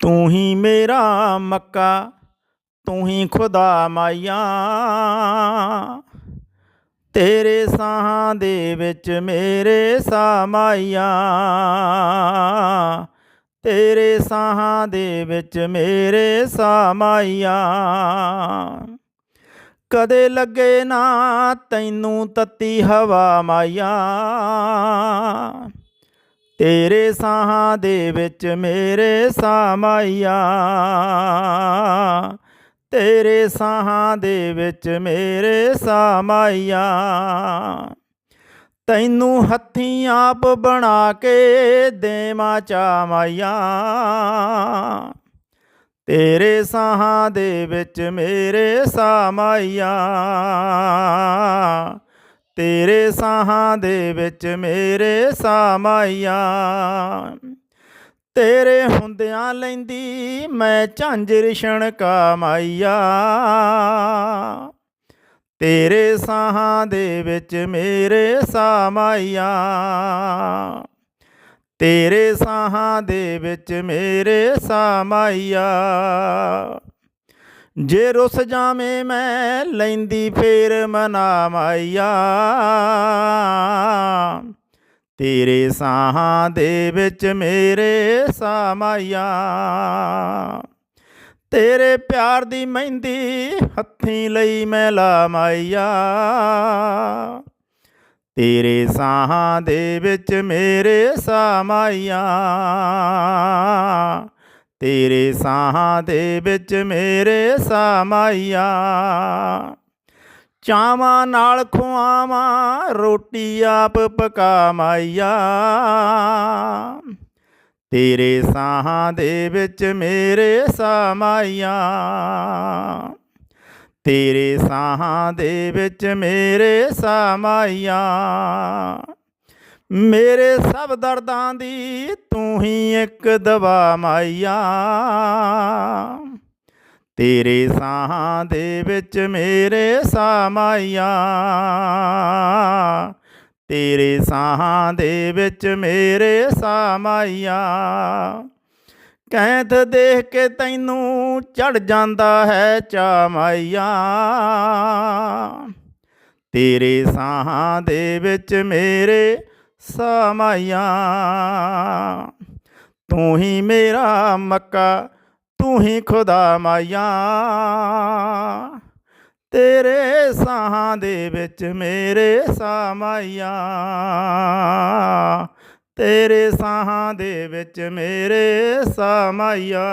ਤੂੰ ਹੀ ਮੇਰਾ ਮੱਕਾ, ਤੂੰ ਹੀ ਖੁਦਾ ਮਾਇਆ। ਤੇਰੇ ਸਾਹਾਂ ਦੇ ਵਿੱਚ ਮੇਰੇ ਸਾਮਾਈਆ ਤੇਰੇ ਸਾਹਾਂ ਦੇ ਵਿੱਚ ਮੇਰੇ ਸਾਮਾਈਆ ਕਦੇ ਲੱਗੇ ਨਾ ਤੈਨੂੰ ਤੱਤੀ ਹਵਾ ਮਾਇਆ। ਤੇਰੇ ਸਾਹਾਂ ਦੇ ਵਿੱਚ ਮੇਰੇ ਸਾਮਾਈਆ। ਤੇਰੇ ਸਾਹਾਂ ਦੇ ਵਿੱਚ ਮੇਰੇ ਸਾਮਾਈਆ। ਤੈਨੂੰ ਹੱਥੀਂ ਆਪ ਬਣਾ ਕੇ ਦੇਵਾਂ ਚਾਮਾਈਆ। ਤੇਰੇ ਸਾਹਾਂ ਦੇ ਵਿੱਚ ਮੇਰੇ ਸਾਮਾਈਆ। ਤੇਰੇ ਸਾਹਾਂ ਦੇ ਵਿੱਚ ਮੇਰੇ ਸਾਮਾਈਆ। ਤੇਰੇ ਹੁੰਦਿਆਂ ਲੈਂਦੀ ਮੈਂ ਝਾਂਜਰ ਛਣਕਾ ਮਾਈਆ ਤੇਰੇ ਸਾਹਾਂ ਦੇ ਵਿੱਚ ਮੇਰੇ ਸਾਮਾਈਆ। ਤੇਰੇ ਸਾਹਾਂ ਦੇ ਵਿੱਚ ਮੇਰੇ ਸਾਮਾਈਆ। ਜੇ ਰੁੱਸ ਜਾਵੇਂ ਮੈਂ ਲੈਂਦੀ ਫੇਰ ਮਨਾ ਮਾਈਆ ਤੇਰੇ ਸਾਹਾਂ ਦੇ ਵਿੱਚ ਮੇਰੇ ਸਾਮਾਈਆ। ਤੇਰੇ ਪਿਆਰ ਦੀ ਮਹਿੰਦੀ ਹੱਥੀਂ ਲਈ ਮੈਂ ਲਾ ਮਾਈਆ ਤੇਰੇ ਸਾਹਾਂ ਦੇ ਵਿੱਚ ਮੇਰੇ ਸਾਮਾਈਆ। ਤੇਰੇ ਸਾਹਾਂ ਦੇ ਵਿੱਚ ਮੇਰੇ ਸਾਮਾਈਆ। ਚਾਵਾਂ ਨਾਲ ਖੁਆਵਾਂ, ਰੋਟੀ ਆਪ ਪਕਾ ਮਾਈਆ ਤੇਰੇ ਸਾਹਾਂ ਦੇ ਵਿੱਚ ਮੇਰੇ ਸਾਮਾਈਆ। ਤੇਰੇ ਸਾਹਾਂ ਦੇ ਵਿੱਚ ਮੇਰੇ ਸਾਮਾਈਆ। ਮੇਰੇ ਸਭ ਦਰਦਾਂ ਦੀ ਤੂੰ ਹੀ ਇੱਕ ਦਵਾ ਮਾਈਆ। ਤੇਰੇ ਸਾਹਾਂ ਦੇ ਵਿੱਚ ਮੇਰੇ ਸਾਮਾਈਆ ਤੇਰੇ ਸਾਹਾਂ ਦੇ ਵਿੱਚ ਮੇਰੇ ਸਾਮਾਈਆ ਕੈਂਥ ਦੇਖ ਕੇ ਤੈਨੂੰ ਚੜ ਜਾਂਦਾ ਹੈ ਚਾਮਾਈਆ ਤੇਰੇ ਸਾਹਾਂ ਦੇ ਵਿੱਚ ਮੇਰੇ ਸਾਮਾਈਆ। ਤੂੰ ਹੀ ਮੇਰਾ ਮੱਕਾ, ਤੂੰ ਹੀ ਖੁਦਾ ਮਾਈਆਂ। ਤੇਰੇ ਸਾਹਾਂ ਦੇ ਵਿੱਚ ਮੇਰੇ ਸਾਮਾਈਆ। ਤੇਰੇ ਸਾਹਾਂ ਦੇ ਵਿੱਚ ਮੇਰੇ ਸਾਮਾਈਆ।